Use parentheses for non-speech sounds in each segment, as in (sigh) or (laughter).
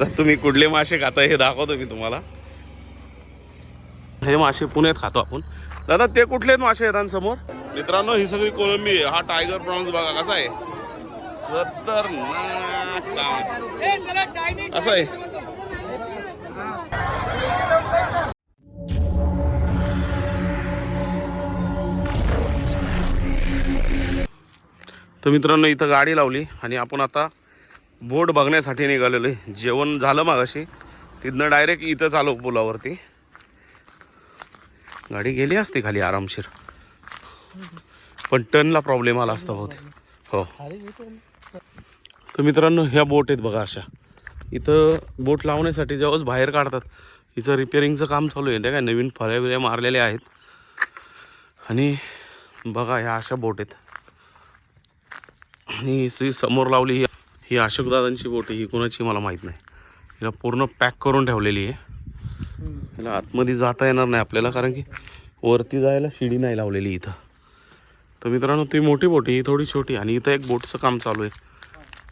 आता तुम्ही कुठले मासे खाता हे दाखवतो मी तुम्हाला. हे मासे पुण्यात खातो आपण. दादा ते कुठले मासे येतात समोर मित्रांनो ही सगळी कोलंबी आहे. हा टायगर प्रॉन्स बघा कसा आहे? खतरनाक काम. असं आहे? तर मित्रांनो इथं गाडी लावली आणि आपण आता बोट बघण्यासाठी निघालेलो आहे. जेवण झालं मागाशी. तिथनं डायरेक्ट इथं चालू पुलावरती. गाडी गेली असते खाली आरामशीर. पण टनला प्रॉब्लेम आला असता बहुतेक हो. तर मित्रांनो ह्या बोट आहेत बघा अशा. इथं बोट लावण्यासाठी जेव्हाच बाहेर काढतात हिचं रिपेअरिंगचं काम चालू आहे. ते काय नवीन फळ्या बिऱ्या मारलेल्या आहेत. आणि बघा ह्या अशा बोट आहेत. आणि समोर लावली ही ही अशोकदादांची बोट ही कोणाची मला माहीत नाही. हिला पूर्ण पॅक करून ठेवलेली आहे. हिला आतमध्ये जाता येणार नाही आपल्याला कारण की वरती जायला शिडी नाही लावलेली इथं. तर मित्रांनो ती मोठी बोट आहे ही थोडी छोटी आणि इथं एक बोटचं काम चालू आहे.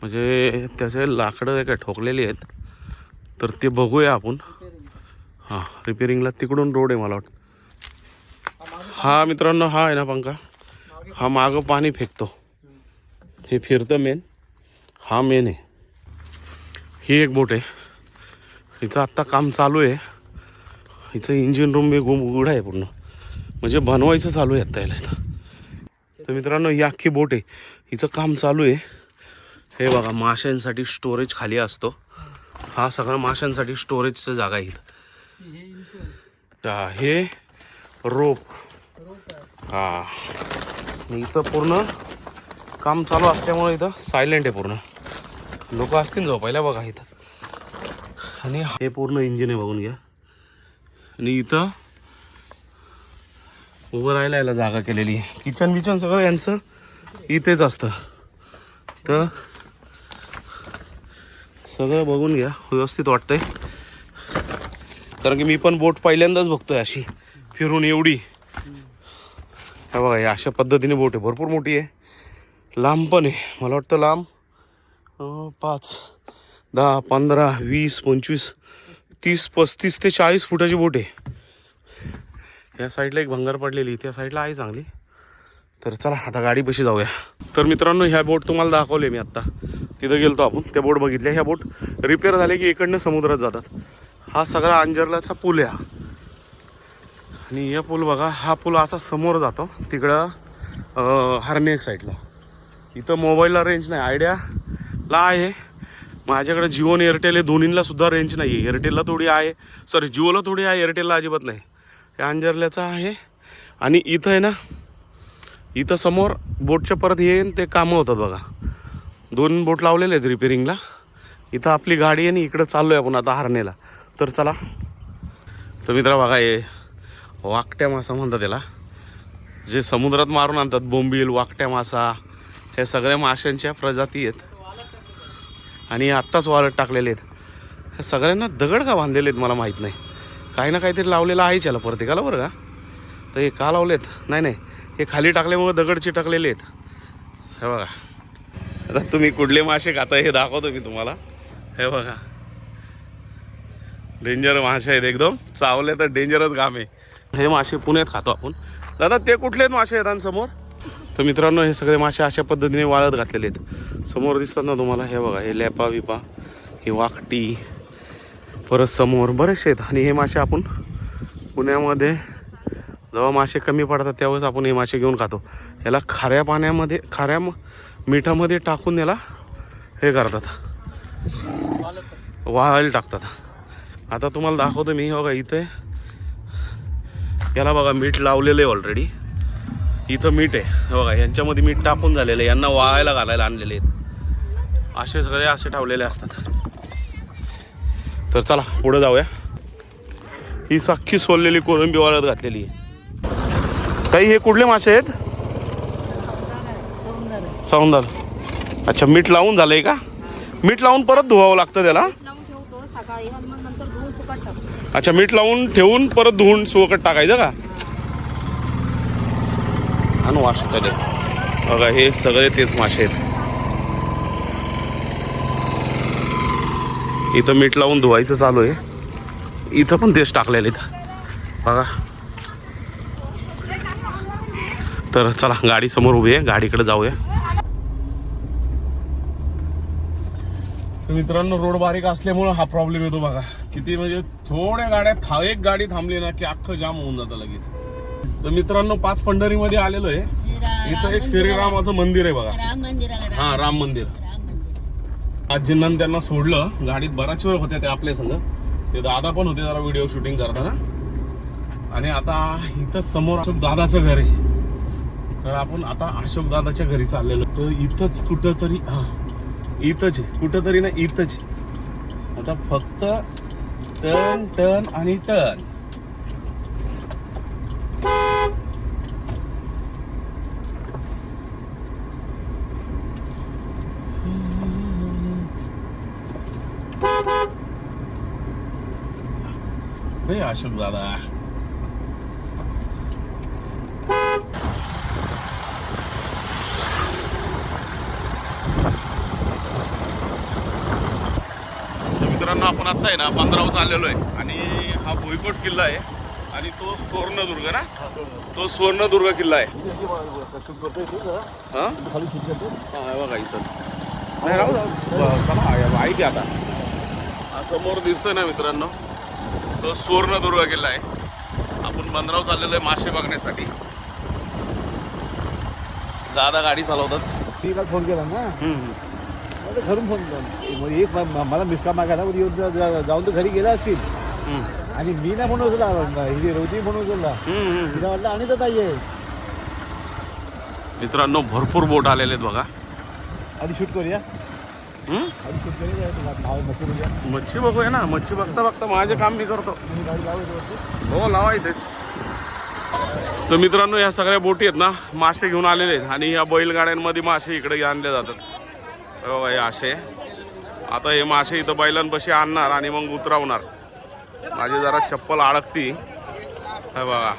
म्हणजे त्याचे लाकडं काय ठोकलेली आहेत तर ते बघूया आपण. हां रिपेरिंगला तिकडून रोड आहे मला वाटतं. हा मित्रांनो हा आहे ना पंखा. हा मागं पाणी फेकतो. हे फिरतं मेन हा मेन आहे. ही एक बोट आहे. हिचं आत्ता काम चालू आहे. हिचं इंजिन रूम बी गुम उघडं आहे पूर्ण. म्हणजे बनवायचं चालू आहे आत्ता याला इथं. तर मित्रांनो ही अख्खी बोट आहे. हिचं काम चालू आहे. हे बघा माशांसाठी स्टोरेज खाली असतो. हा सगळा माशांसाठी स्टोरेजचं जागा आहे इथं. हे रोप हा. इथं पूर्ण काम चालू असल्यामुळे इथं सायलेंट आहे पूर्ण. लोक असतील झोपायला बघा इथं. आणि हे पूर्ण इंजिन आहे बघून घ्या. आणि इथं उभं राहायला याला जागा केलेली आहे. किचन बिचन सगळं यांचं इथेच असतं. तर सगळं बघून घ्या व्यवस्थित वाटतंय. कारण की मी पण बोट पहिल्यांदाच बघतोय अशी फिरून एवढी. बघा अशा पद्धतीने बोट आहे. भरपूर मोठी आहे. लांब पण आहे. मला वाटतं लांब पाच दहा पंधरा वीस पंचवीस तीस पस्तीस ते चाळीस फुटाची बोट आहे. या साईडला एक भंगार पडलेली त्या साईडला आहे चांगली. तर चला आता गाडीपाशी जाऊया. तर मित्रांनो ह्या बोट तुम्हाला दाखवले मी आत्ता. तिथं गेलतो आपण. त्या बोट बघितल्या. ह्या बोट रिपेअर झाले की इकडनं समुद्रात जातात. हा सगळा अंजरलाचा पूल आहे आणि या पूल बघा हा पूल असा समोर जातो. तिकडं अं, साईडला. इथं मोबाईलला रेंज नाही. आयडिया ला आहे. माझ्याकडे जिओ आणि एअरटेल हे दोन्हीला सुद्धा रेंज नाही आहे एअरटेलला थोडी आहे. सॉरी जिओला थोडी आहे एअरटेलला अजिबात नाही. हे अंजरल्याचं आहे. आणि इथं आहे ना इथं समोर बोटच्या परत येईन ते कामं होतात बघा. दोन बोट लावलेले आहेत रिपेरिंगला इथं आपली गाडी आहे आणि इकडं चाललो आहे आपण आता हरण्याला. तर चला. तर मित्रा बघा हे वाकट्या मासा म्हणतात त्याला जे समुद्रात मारून आणतात बोंबील वाकट्या मासा हे सगळ्या माशांच्या प्रजाती आहेत. आणि आत्ताच वाळत टाकलेले आहेत. हे सगळ्यांना दगड का बांधलेले आहेत मला माहीत नाही. काही ना काहीतरी लावलेलं आहे त्याला प्रत्येकाला बरं का? तर हे का लावलेत? नाही नाही. हे खाली टाकल्यामुळे दगड चिटकलेले आहेत. हे बघा. आता तुम्ही कुठले मासे खाता हे दाखवतो मी तुम्हाला. हे बघा. डेंजर मासे आहेत एकदम. चावले तर डेंजरच घाम आहे. हे मासे पुण्यात खातो आपण. दादा ते कुठले मासे आहेत समोर? तर मित्रांनो हे सगळे मासे अशा पद्धतीने वाळत घातलेले आहेत. समोर दिसतात ना तुम्हाला? हे बघा हे लेपा विपा ही वाकटी परत समोर बरेचसे आहेत. आणि हे मासे आपण पुण्यामध्ये जेव्हा मासे कमी पडतात त्यावेळेस आपण हे मासे घेऊन खातो. याला खाऱ्या पाण्यामध्ये खाऱ्या मिठामध्ये टाकून याला हे करतात. वाळायला टाकतात. आता तुम्हाला दाखवतो मी. हे बघा इथे याला बघा मीठ लावलेलं आहे ऑलरेडी इथं मीठ आहे. बघा यांच्यामध्ये मीठ टाकून झालेलं आहे. यांना वाळायला घालायला आणलेले आहेत. असे सगळे असे ठेवलेले असतात. तर चला पुढे जाऊया. ही सख्खी सोललेली कोळंबी वाळत घातलेली आहे. काही हे कुठले मासे आहेत? सौंदर. अच्छा मीठ लावून झालंय का? मीठ लावून परत धुवावं लागतं त्याला? अच्छा मीठ लावून ठेवून परत धुवून सुवकट टाकायचं का? आणि वाश बघा हे सगळे तेच मासे आहेत. इथं मीठ लावून धुवायचं चालू आहे. इथं पण तेच टाकलेलं इथं. बघा. तर चला गाडी समोर उभी आहे. गाडीकडे जाऊया. मित्रांनो रोड बारीक असल्यामुळं हा प्रॉब्लेम येतो बघा. किती म्हणजे थोड्या गाड्या था एक गाडी थांबली ना की अख्खं जाम होऊन जातं लगेच. तर मित्रांनो पाच पंढरीमध्ये आलेलो आहे. इथं एक श्रीरामाचं मंदिर आहे बघा. हा राम मंदिर राम मंदिर. आजींना त्यांना सोडलं. गाडीत बराच वेळ होत्या ते आपल्या संग. ते दादा पण होते जरा व्हिडिओ शूटिंग करताना. आणि आता इथं समोर अशोक दादाचं घर आहे. तर आपण आता अशोक दादाच्या घरी चाललेलो. तर इथंच कुठंतरी हा इथंच आहे. कुठंतरी ना इथंच आहे. आता फक्त टर्न टर्न आणि टर्न नाही अशोक दादा मित्रांनो आपण आत्ता आहे ना पंधरावर चाललेलो आहे. आणि हा भुईकोट किल्ला आहे. आणि तो सुवर्णदुर्ग ना? तो सुवर्णदुर्ग किल्ला आहे. हा? हा, हे बघा इथं. नाही राहू राहू. चला, आहे- आहे की आता? हा समोर दिसतोय ना मित्रांनो? तो सुवर्णदुर्ग किल्ला आहे. आपण बंदराव चाललेलो आहे मासे बघण्यासाठी. दादा गाडी चालवतात. मी काल फोन केला ना? घरून फोन केला. एक मला मिसका मागायला जाऊन तर घरी गेला असतील आणि मी नाही म्हणून होता हिरी रोजी म्हणून होता तिला वाटलं आणि तर ताई मित्रांनो भरपूर बोट आलेले आहेत बघा. आधी शूट करूया. मच्छी बघूया ना मच्छी बघता बघता माझे काम मी करतो. हो लावा इथेच. तर मित्रांनो ह्या सगळ्या बोटी आहेत ना मासे घेऊन आलेले आहेत आणि या बैलगाड्यांमध्ये मासे इकडे आणले जातात. हे असे. आता हे मासे इथं बैलांपाशी आणणार आणि मग उतरवणार. माझी जरा चप्पल अडकती हे बघा.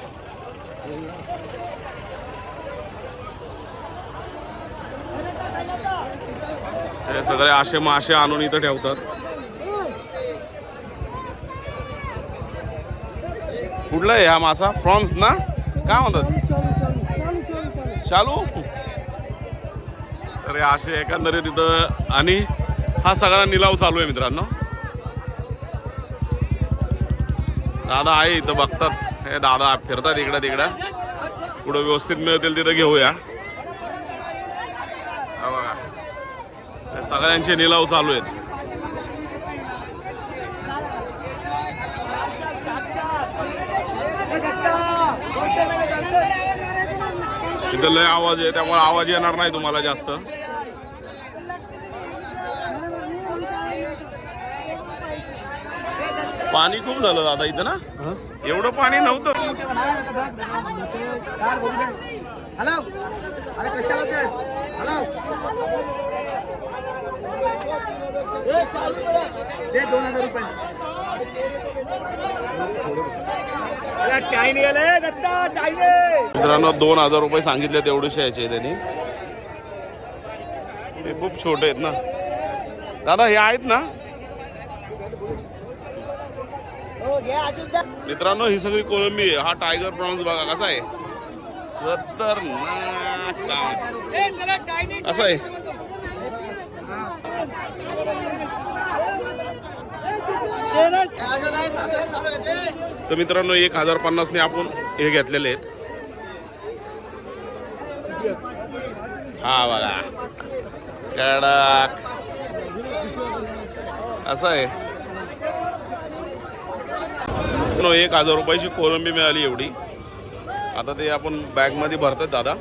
हे सगळे असे मासे आणून इथं ठेवतात. कुठला आहे हा मासा? फ्रॉन्स ना? काय म्हणतात? चालू अरे असे एकंदरीत तिथं आणि हा सगळा निलाव चालू आहे मित्रांनो. दादा आहे इथं बघतात. हे दादा फिरतात इकडं तिकडं. पुढं व्यवस्थित मिळतील तिथं घेऊया हा बघा हे सगळ्यांचे निलाव चालू आहेत. इथं लय आवाज आहे त्यामुळे आवाज येणार नाही तुम्हाला जास्त. पाणी खूप झालं दादा इथं ना? एवढं पाणी नव्हतं. हॅलो? अरे दे दोन हजार रुपये. मित्रांनो दोन हजार रुपये सांगितले तेवढेशे यायचे त्यांनी. हे खूप छोटे आहेत ना. दादा हे आहेत ना? मित्रांनो ही सगळी कोळंबी आहे. हा टायगर प्रॉन्स बघा कसा आहे? खतरनाक. काम. असं आहे. तर मित्रांनो एक हजार पन्नासने आपण हे घेतलेले आहेत. हा बघा. कडक असं आहे. नो एक हजार रुपयाची कोलंबी मिळाली एवढी. आता ते आपण बॅगमध्ये भरतात दादा.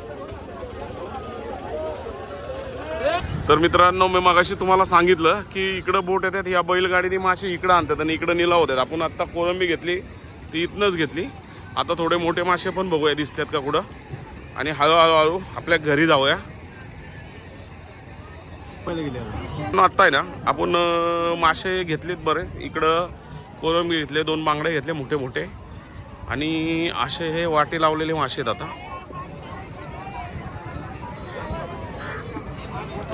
तर मित्रांनो मी मगाशी तुम्हाला सांगितलं की इकडं बोट येतात या बैलगाडीने मासे इकडं आणतात आणि इकडं निलाव होतात. आपण आत्ता कोळंबी घेतली ती इथनंच घेतली. आता थोडे मोठे मासे पण बघूया दिसतात का कुठं. आणि हळूहळू आपल्या घरी जाऊया. आत्ता आहे ना आपण मासे घेतलेत बरे. इकडं कोळंबी घेतले दोन बांगडे घेतले मोठे मोठे आणि असे हे वाटे लावलेले मासे आहेत आता.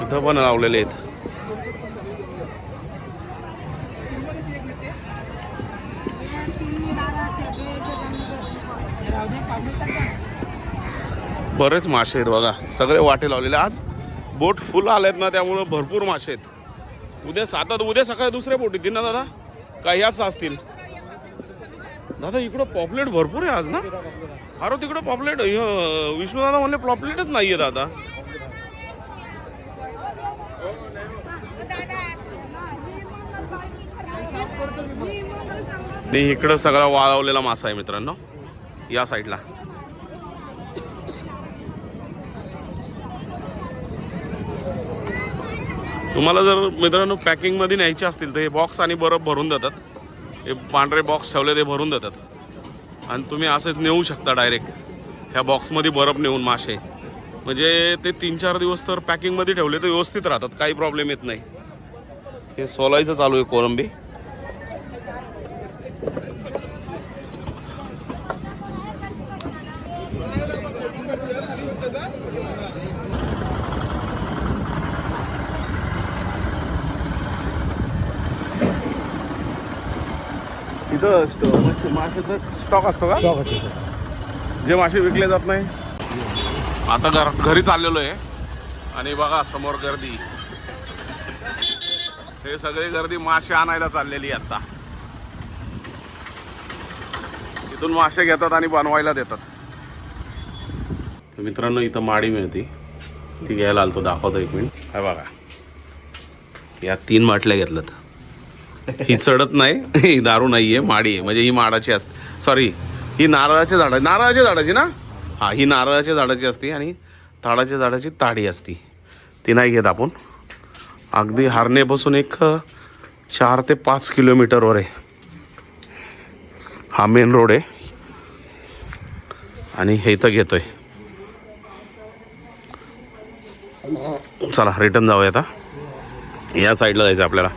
इथं पण लावलेले आहेत. बरेच मासे आहेत बघा. सगळे वाटे लावलेले. आज बोट फुल आलेत ना त्यामुळं भरपूर मासे आहेत. उद्या सातात उद्या सकाळी दुसऱ्या बोट येतील ना दादा काही असतील? दादा इकडं पॉपलेट भरपूर आहे आज ना? अरे तिकडं पॉपलेट विष्णू दादा म्हणले पॉपलेटच नाही आहे दादा. नाही इकडं सगळा वाळवलेला मासा आहे मित्रांनो. या साईडला. तुम्हाला जर मित्रांनो पॅकिंगमध्ये न्यायचे असतील तर हे बॉक्स आणि बरफ भरून देतात. हे पांढरे बॉक्स ठेवले ते भरून देतात. आणि तुम्ही असंच नेऊ शकता डायरेक्ट ह्या बॉक्समध्ये बरफ नेऊन मासे. म्हणजे ते तीन चार दिवस तर पॅकिंगमध्ये ठेवले तर व्यवस्थित राहतात. काही प्रॉब्लेम येत नाही. हे सोलायचं चालू आहे कोलंबी इथं स्ट- मच्छी- माशाचा स्टॉक असतो का? जे मासे विकले जात नाही. आता घर घरी चाललेलो आहे. आणि बघा समोर गर्दी. हे सगळी गर्दी मासे आणायला चाललेली आहे आता. इथून मासे घेतात आणि बनवायला देतात. तर मित्रांनो इथं माडी मिळते. ती घ्यायला आलतो दाखवतो एक मिनिट. हा बघा. या तीन माटल्या घेतल्यात. (laughs) ही चढत नाही ही दारू नाही आहे माडी आहे. म्हणजे ही माडाची असते सॉरी ही नारळाच्या झाडा नारळाच्या झाडाची ना? हा ही नारळाच्या झाडाची असते आणि ताडाच्या झाडाची ताडी असती. ती नाही घेत आपण. अगदी हारनेपासून एक चार ते पाच किलोमीटरवर आहे. हा मेन रोड आहे. आणि हे इथं घेतोय. चला रिटर्न जाऊया आता. या साईडला जायचं आपल्याला.